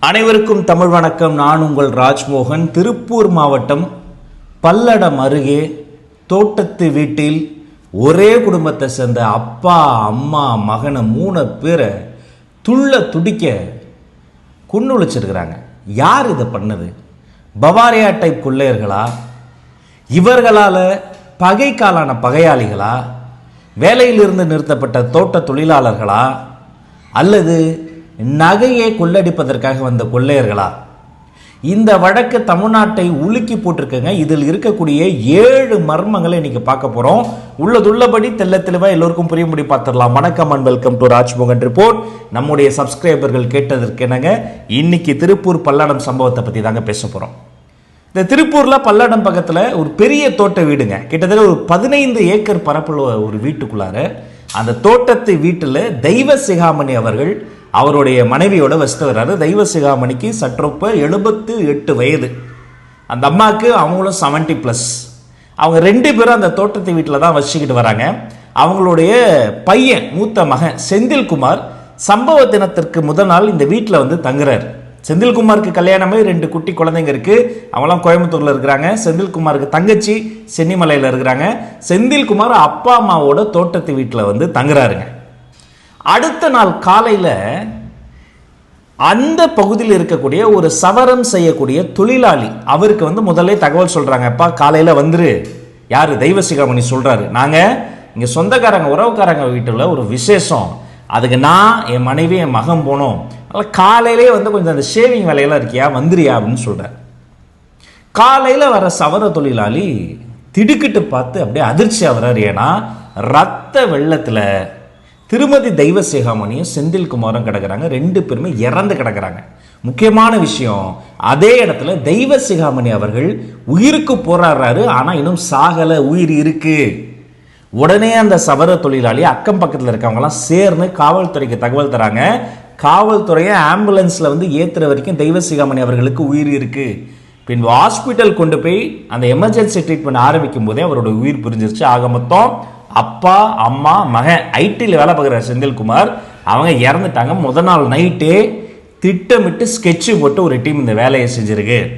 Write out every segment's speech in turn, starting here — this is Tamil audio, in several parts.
அனைவருக்கும் தமிழ் வணக்கம். நான் உங்கள் ராஜ்மோகன். திருப்பூர் மாவட்டம் பல்லடம் அருகே தோட்டத்து வீட்டில் ஒரே குடும்பத்தை சேர்ந்த அப்பா அம்மா மகனை மூணு பேரை துள்ள துடிக்க குன்னுழிச்சிருக்கிறாங்க யார் இதை பண்ணது? பவாரியா டைப் கொள்ளையர்களா? இவர்களால் பகைக்காலான பகையாளிகளா? வேலையிலிருந்து நிறுத்தப்பட்ட தோட்ட தொழிலாளர்களா? அல்லது நகையை கொள்ளடிப்பதற்காக வந்த கொள்ளையர்களா? இந்த வழக்கு தமிழ்நாட்டை உலுக்கி போட்டிருக்குங்க. இதில் இருக்கக்கூடிய ஏழு மர்மங்களை இன்னைக்கு பார்க்க போறோம். உள்ளதுள்ளபடி தெள்ள தெளிவா எல்லோருக்கும் புரியும்படி பார்த்துடலாம். வணக்கம் and welcome to Rajmohan report நம்முடைய சப்ஸ்கிரைபர்கள் கேட்டதற்கு என்னங்க? இன்னைக்கு திருப்பூர் பல்லடம் சம்பவத்தை பத்தி தாங்க பேச போறோம். இந்த திருப்பூர்ல பல்லடம் பக்கத்துல ஒரு பெரிய தோட்ட வீடுங்க. கிட்டத்தட்ட ஒரு பதினைந்து ஏக்கர் பரப்புள்ள ஒரு வீட்டுக்குள்ளார அந்த தோட்டத்து வீட்டில் தெய்வ சிகாமணி அவர்கள் அவருடைய மனைவியோட வசித்து வர்றாரு. தெய்வ சிகாமணிக்கு சற்றொப்ப எழுபத்து எட்டு வயது. அந்த அம்மாவுக்கு அவங்களும் செவன்ட்டி ப்ளஸ் அவங்க ரெண்டு பேரும் அந்த தோட்டத்து வீட்டில் தான் வசிச்சுக்கிட்டு வராங்க. அவங்களுடைய பையன் மூத்த மகன் செந்தில்குமார் சம்பவ தினத்திற்கு முதல் நாள் இந்த வீட்டில் வந்து தங்குறாரு. செந்தில்குமாருக்கு கல்யாணமே ரெண்டு குட்டி குழந்தைங்க இருக்குது அவங்களாம் கோயம்புத்தூரில் இருக்கிறாங்க. செந்தில்குமாருக்கு தங்கச்சி சென்னிமலையில் இருக்கிறாங்க. செந்தில்குமார் அப்பா அம்மாவோட தோட்டத்து வீட்டில் வந்து தங்குறாருங்க. அடுத்த நாள் காலையில் அந்த பகுதியில் இருக்கக்கூடிய ஒரு சவரம் செய்யக்கூடிய தொழிலாளி அவருக்கு வந்து முதல்ல தகவல் சொல்கிறாங்க அப்பா காலையில் வந்துரு. யார்? தெய்வ சிகாமணி சொல்கிறாரு நாங்கள் இங்கே சொந்தக்காரங்க உறவுக்காரங்க வீட்டில் ஒரு விசேஷம். அதுக்கு நான் என் மனைவி என் மகன் போனோம். அதனால் காலையிலே வந்து கொஞ்சம் அந்த ஷேவிங் வேலையெல்லாம் இருக்கியா? வந்துரியா? அப்படின்னு சொல்கிறேன் காலையில் வர சவர தொழிலாளி திடுக்கிட்டு பார்த்து அப்படியே அதிர்ச்சி ஆகிறார் ஏன்னா ரத்த வெள்ளத்தில் திருமதி தெய்வ சிகாமணியும் செந்தில்குமாரும் கிடக்கிறாங்க. ரெண்டு பேருமே இறந்து கிடக்குறாங்க. முக்கியமான விஷயம் அதே இடத்துல தெய்வ சிகாமணி அவர்கள் உயிருக்கு போராடுறாரு ஆனால் இன்னும் சாகலை உயிர் இருக்கு. உடனே அந்த சவர தொழிலாளி அக்கம் பக்கத்தில் இருக்கவங்கலாம் சேர்ந்து காவல்துறைக்கு தகவல் தராங்க. காவல்துறையை ஆம்புலன்ஸில் வந்து ஏற்றுற வரைக்கும் தெய்வ சிகாமணி அவர்களுக்கு உயிர் இருக்கு. பின்பு ஹாஸ்பிட்டல் கொண்டு போய் அந்த எமர்ஜென்சி ட்ரீட்மெண்ட் ஆரம்பிக்கும் போதே அவரோட உயிர் புரிஞ்சிருச்சு. ஆக மொத்தம் அப்பா அம்மா மகன் ஐடியில் வேலை பார்க்குற செந்தில்குமார் அவங்க இறந்துட்டாங்க. முத நாள் நைட்டே திட்டமிட்டு ஸ்கெட்சு போட்டு ஒரு டீம் இந்த வேலையை செஞ்சிருக்கு.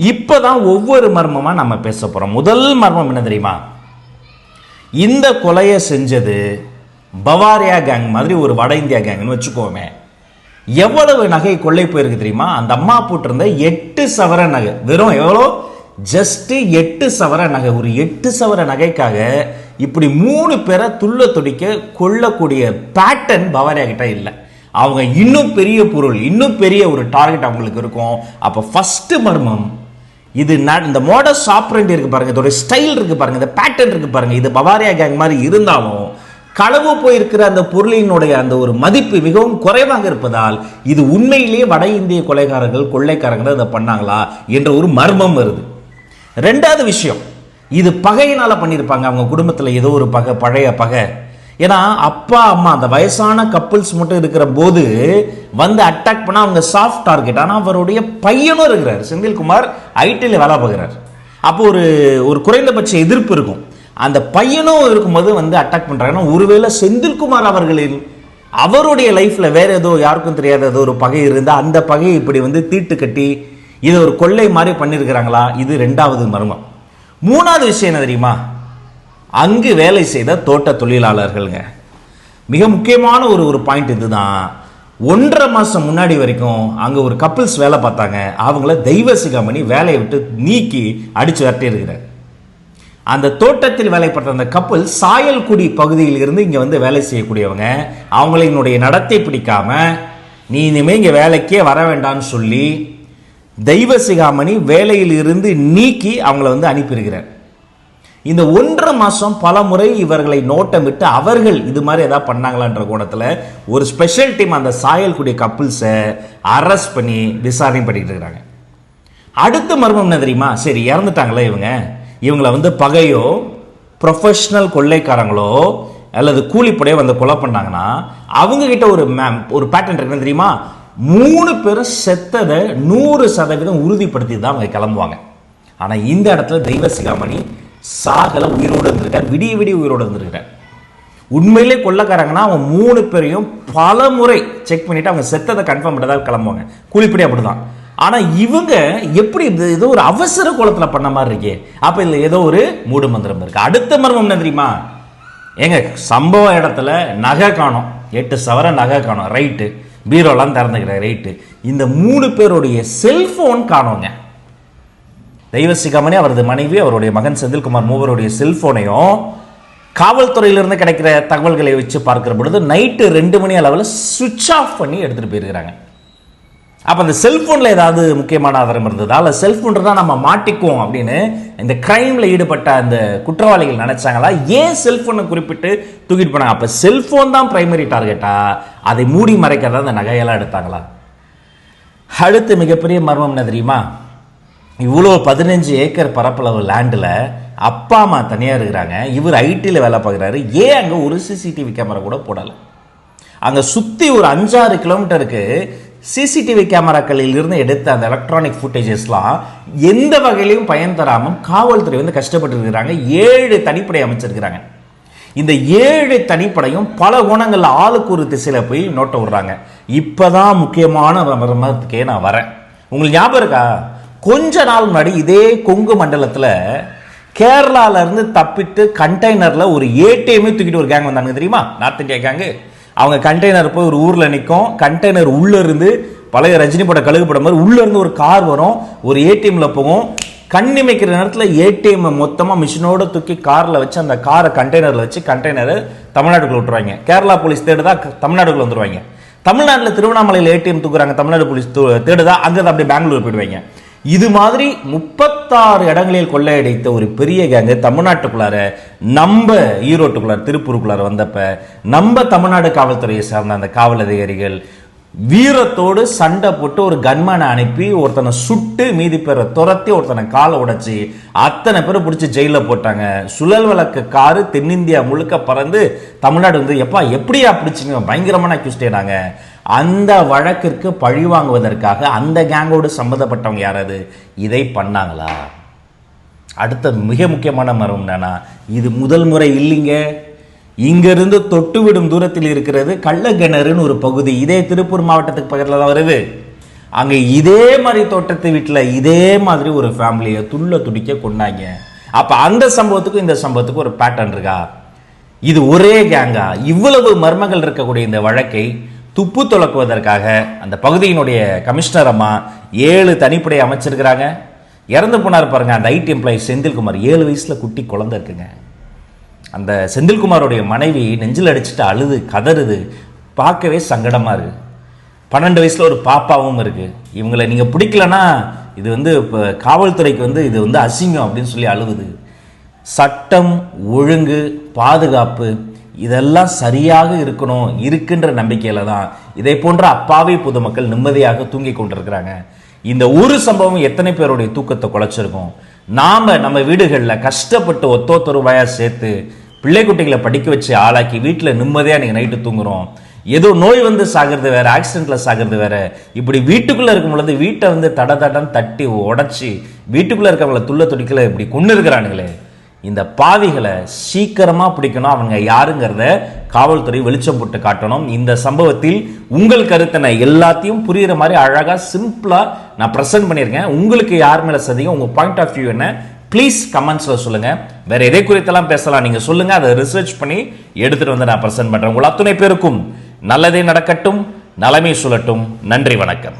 இப்போதான் ஒவ்வொரு மர்மமாக நம்ம பேச போகிறோம் முதல் மர்மம் என்ன தெரியுமா? இந்த கொலையை செஞ்சது பவாரியா கேங் மாதிரி ஒரு வட இந்தியா கேங்னு வச்சுக்கோமே. எவ்வளவு நகை கொள்ளை போயிருக்கு தெரியுமா? அந்த அம்மா போட்டிருந்த எட்டு சவர நகை. வெறும் எவ்வளோ? ஜஸ்ட் எட்டு சவர நகை. ஒரு எட்டு சவர நகைக்காக இப்படி மூணு பேரை துள்ள துடிக்க கொள்ளக்கூடிய பேட்டர்ன் பவாரியா கிட்ட இல்லை. அவங்க இன்னும் பெரிய பொருள் இன்னும் பெரிய ஒரு டார்கெட் அவங்களுக்கு இருக்கும். அப்போ ஃபர்ஸ்ட் மர்மம். இது ந- இந்த மாடல் ஆப்ரண்ட் இருக்கு பாருங்க இதோட ஸ்டைல் இருக்கு பாருங்க இந்த பேட்டர்ன் இருக்கு பாருங்க. இது பவாரியா கேங் மாதிரி இருந்தாலும் களவு போயிருக்கிற அந்த பொருளினுடைய அந்த ஒரு மதிப்பு மிகவும் குறைவாக இருப்பதால் இது உண்மையிலேயே வட இந்திய கொலைகாரர்கள் கொள்ளைக்காரங்க அதை பண்ணாங்களா என்ற ஒரு மர்மம் வருது. ரெண்டாவது விஷயம் இது பகையினால் பண்ணியிருப்பாங்க அவங்க குடும்பத்தில் ஏதோ ஒரு பகை பழைய பகை. ஏன்னா அப்பா அம்மா அந்த வயசான கப்புள்ஸ் மட்டும் இருக்கிற போது வந்து அட்டாக் பண்ணால் அவங்க சாஃப்ட் டார்கெட் ஆனால் அவருடைய பையனும் இருக்கிறார். செந்தில்குமார் ஐடியில் வேலை பார்க்குறார். அப்போ ஒரு ஒரு குறைந்தபட்ச எதிர்ப்பு இருக்கும். அந்த பையனும் இருக்கும்போது வந்து அட்டாக் பண்ணுறாங்கன்னா ஒருவேளை செந்தில்குமார் அவர்களின் அவருடைய லைஃப்பில் வேற ஏதோ யாருக்கும் தெரியாத ஏதோ ஒரு பகை இருந்தால் அந்த பகையை இப்படி வந்து தீட்டு கட்டி இதை ஒரு கொள்ளை மாதிரி பண்ணியிருக்கிறாங்களா இது ரெண்டாவது மர்மம். மூணாவது விஷயம் என்ன தெரியுமா? அங்கு வேலை செய்த தோட்ட தொழிலாளர்கள்ங்க. மிக முக்கியமான ஒரு ஒரு பாயிண்ட் இதுதான். ஒன்றரை மாதம் முன்னாடி வரைக்கும் அங்கே ஒரு கப்பிள்ஸ் வேலை பார்த்தாங்க. அவங்கள தெய்வ சிகாமணி வேலையை விட்டு நீக்கி அடித்து வரட்டிருக்கிறார் அந்த தோட்டத்தில் வேலை பார்த்த அந்த கப்பல் சாயல்குடி பகுதியில் இருந்து இங்கே வந்து வேலை செய்யக்கூடியவங்க. அவங்களினுடைய நடத்தை பிடிக்காம நீ இனிமேல் இங்கே வேலைக்கே வர வேண்டாம்னு சொல்லி தெய்வ சிகாமணி வேலையில் இருந்து நீக்கி அவங்கள வந்து அனுப்பியிருக்கிறார். இந்த ஒன்றரை மாதம் பல முறை இவர்களை நோட்டமிட்டு அவர்கள் இது மாதிரி எதாவது பண்ணாங்களான்ற கோணத்தில் ஒரு ஸ்பெஷல் டீம் அந்த சாயல்குடி கப்புள்ஸை அரெஸ்ட் பண்ணி விசாரணை பண்ணிட்டு இருக்கிறாங்க. அடுத்த மர்மம் என்ன தெரியுமா? சரி இறந்துட்டாங்களே இவங்க. இவங்களை வந்து பகையோ ப்ரொஃபஷ்னல் கொள்ளைக்காரங்களோ அல்லது கூலிப்படையோ வந்து கொலை பண்ணாங்கன்னா அவங்க கிட்ட ஒரு மேம் ஒரு பேட்டர்ன் இருக்குன்னு தெரியுமா? மூணு பேரும் செத்ததை நூறு சதவீதம் உறுதிப்படுத்தி தான் அவங்க கிளம்புவாங்க. ஆனால் இந்த இடத்துல தெய்வ சிகாமணி சாகல உயிரோடு இருந்திருக்கார் விடிய விடிய உயிரோடு இருந்திருக்கார் உண்மையிலே கொள்ளக்காரங்கன்னா அவங்க மூணு பேரையும் பல முறை செக் பண்ணிவிட்டு அவங்க செத்ததை கன்ஃபார்ம் பண்ணதாக கிளம்புவாங்க. கூலிப்படி அப்படிதான். ஆனால் இவங்க எப்படி இது ஏதோ ஒரு அவசர கோலத்தில் பண்ண மாதிரி இருக்கே. அப்போ இதில் ஏதோ ஒரு மூடு மந்திரம் இருக்குது அடுத்த மர்மம் என்ன தெரியுமா? ஏங்க சம்பவ இடத்துல நகை காணும். எட்டு சவர நகை காணும். ரைட்டு பீரோலாம் திறந்துக்கிறேன் ரைட்டு இந்த மூணு பேருடைய செல்ஃபோன் காணோங்க. தெய்வசிகாமணி அவரது மனைவி அவருடைய மகன் செந்தில்குமார் மூவருடைய செல்ஃபோனையும் காவல்துறையிலிருந்து கிடைக்கிற தகவல்களை வச்சு பார்க்கிற பொழுது நைட்டு ரெண்டு மணி அளவில் சுவிட்ச் ஆஃப் பண்ணி எடுத்துகிட்டு போயிருக்கிறாங்க. அப்போ அந்த செல்ஃபோனில் ஏதாவது முக்கியமான ஆதாரம் இருந்ததா? இல்லை செல்ஃபோன் தான் நம்ம மாட்டிக்குவோம் அப்படின்னு இந்த கிரைமில் ஈடுபட்ட அந்த குற்றவாளிகள் நினைச்சாங்களா? ஏன் செல்ஃபோனை குறிப்பிட்டு தூக்கிட்டு போனாங்க? அப்போ செல்ஃபோன் தான் பிரைமரி டார்கெட்டா அதை மூடி மறைக்கிறதா அந்த நகையெல்லாம் எடுத்தாங்களா? அடுத்து மிகப்பெரிய மர்மம் என்ன தெரியுமா? இவ்வளோ பதினஞ்சு ஏக்கர் பரப்பளவு லேண்டில் அப்பா அம்மா தனியாக இருக்கிறாங்க. இவர் ஐடியில் வேலை பார்க்குறாரு. ஏன் அங்கே ஒரு சிசிடிவி கேமரா கூட போடலை? அங்கே சுற்றி ஒரு அஞ்சாறு கிலோமீட்டருக்கு சிசிடிவி கேமராக்களில் இருந்து எடுத்த அந்த எலக்ட்ரானிக் ஃபுட்டேஜஸ்லாம் எந்த வகையிலையும் பயன் தராமல் காவல்துறை வந்து கஷ்டப்பட்டு இருக்கிறாங்க ஏழு தனிப்படை அமைச்சிருக்கிறாங்க. இந்த ஏழு தனிப்படையும் பல குணங்களில் ஆளுக்கு ஒரு திசையில் போய் நோட்ட விடுறாங்க. இப்போதான் முக்கியமான மர்மத்துக்கே நான் வரேன். உங்களுக்கு ஞாபகம் இருக்கா? கொஞ்ச நாள் முன்னாடி இதே கொங்கு மண்டலத்தில் கேரளால இருந்து தப்பிட்டு கண்டெய்னரில் ஒரு ஏடிஎம்மே தூக்கிட்டு ஒரு கேங் வந்தாங்க தெரியுமா? நார்த் இந்தியா கேங்கு அவங்க கண்டெய்னர் போய் ஒரு ஊரில் நிற்கும் கண்டெய்னர் உள்ளேருந்து பழைய ரஜினி பட கழுகு படம் மாதிரி உள்ளேருந்து ஒரு கார் வரும். ஒரு ஏடிஎம்ல போகும். கண்ணிமைக்கிற நேரத்தில் ஏடிஎம் மொத்தமாக மிஷினோட தூக்கி காரில் வச்சு அந்த காரை கண்டெய்னரில் வச்சு கண்டெய்னரை தமிழ்நாட்டுக்குள்ள விட்டுருவாங்க. கேரளா போலீஸ் தேடுதா தமிழ்நாட்டுக்குள்ள வந்துடுவாங்க தமிழ்நாட்டில் திருவண்ணாமலையில் ஏடிஎம் தூக்குறாங்க தமிழ்நாடு போலீஸ் தூ- தேடுதா அங்கே அப்படியே பெங்களூர் போயிடுவாங்க. இது மாதிரி முப்பத்தாறு இடங்களில் கொள்ளையடித்த ஒரு பெரிய கேங்கு தமிழ்நாட்டுக்குள்ளார நம்ம ஈரோட்டுக்குள்ளார திருப்பூருக்குள்ளார வந்தப்ப நம்ம தமிழ்நாடு காவல்துறையை சார்ந்த அந்த காவல் அதிகாரிகள் வீரத்தோடு சண்டை போட்டு ஒரு கன்மேனை அனுப்பி ஒருத்தனை சுட்டு மீதி பேரை துரத்தி ஒருத்தனை காலை உடைச்சி அத்தனை பேரை பிடிச்சி ஜெயிலில் போட்டாங்க. சுழல் வழக்கு காரு தென்னிந்தியா முழுக்க பறந்து தமிழ்நாடு வந்து எப்பா எப்படியா பிடிச்சிங்க? பயங்கரமான அக்யூஸ்டேனாங்க அந்த வழக்கிற்கு பழி வாங்குவதற்காக அந்த கேங்கோடு சம்மந்தப்பட்டவங்க யாராவது இதை பண்ணாங்களா? அடுத்த மிக முக்கியமான மரம் என்னன்னா இது முதல் முறை இல்லைங்க. இங்கிருந்து தொட்டுவிடும் தூரத்தில் இருக்கிறது கள்ளக்கிணறுன்னு ஒரு பகுதி. இதே திருப்பூர் மாவட்டத்துக்கு பக்கத்தில் தான் வருது. அங்கே இதே மாதிரி தோட்டத்து வீட்டில் இதே மாதிரி ஒரு ஃபேமிலியை துள்ள துடிக்க கொண்டாங்க. அப்போ அந்த சம்பவத்துக்கும் இந்த சம்பவத்துக்கும் ஒரு பேட்டர்ன் இருக்கா? இது ஒரே கேங்கா இவ்வளவு மர்மங்கள் இருக்கக்கூடிய இந்த வழக்கை துப்பு துலக்குவதற்காக அந்த பகுதியினுடைய கமிஷனர் அம்மா ஏழு தனிப்படை அமைச்சிருக்கிறாங்க. இறந்து போனார் பாருங்கள் அந்த ஐடி எம்ப்ளாயி செந்தில்குமார். ஏழு வயசில் குட்டி குழந்தை இருக்குங்க. அந்த செந்தில்குமாரோடைய மனைவி நெஞ்சில் அடிச்சுட்டு அழுது கதறுது. பார்க்கவே சங்கடமாக இருக்குது பன்னெண்டு வயசில் ஒரு பாப்பாவும் இருக்குது இவங்களை நீங்கள் பிடிக்கலன்னா இது வந்து இப்போ காவல்துறைக்கு வந்து இது வந்து அசிங்கம் அப்படின்னு சொல்லி அழுவுது. சட்டம் ஒழுங்கு பாதுகாப்பு இதெல்லாம் சரியாக இருக்கணும் இருக்குன்ற நம்பிக்கையில தான் இதை போன்ற அப்பாவி பொதுமக்கள் நிம்மதியாக தூங்கி கொண்டிருக்கிறாங்க. இந்த ஒரு சம்பவம் எத்தனை பேருடைய தூக்கத்தை குலைச்சிருக்கும்? நாம நம்ம வீடுகளில் கஷ்டப்பட்டு ஒத்தொத்த ரூபாயா சேர்த்து பிள்ளை குட்டிகளை படிக்க வச்சு ஆளாக்கி வீட்டில் நிம்மதியாக நீங்கள் நைட்டு தூங்குறோம். ஏதோ நோய் வந்து சாகிறது வேற ஆக்சிடென்ட்ல சாகிறது வேற. இப்படி வீட்டுக்குள்ள இருக்கும் பொழுது வீட்டை வந்து தட தடன்னு தட்டி உடச்சி வீட்டுக்குள்ள இருக்கவங்களை துள்ள துடிக்கல இப்படி கொண்டு இருக்கிறானுங்களே இந்த பாவிகளை சீக்கிரமாக பிடிக்கணும். அவங்க யாருங்கிறத காவல்துறை வெளிச்சம் போட்டு காட்டணும். இந்த சம்பவத்தில் உங்கள் கருத்தினை எல்லாத்தையும் புரிகிற மாதிரி அழகாக சிம்பிளாக நான் ப்ரெசென்ட் பண்ணியிருக்கேன். உங்களுக்கு யார் மேலே சதிகம் உங்கள் பாயிண்ட் ஆஃப் வியூ என்ன? ப்ளீஸ் கமெண்ட்ஸில் சொல்லுங்கள் வேற எதை குறித்தெல்லாம் பேசலாம் நீங்கள் சொல்லுங்கள் அதை ரிசர்ச் பண்ணி எடுத்துகிட்டு வந்து நான் ப்ரெசென்ட் பண்ணுறேன் உங்கள் அத்துணை பேருக்கும் நல்லதே நடக்கட்டும். நலமே சொல்லட்டும் நன்றி வணக்கம்.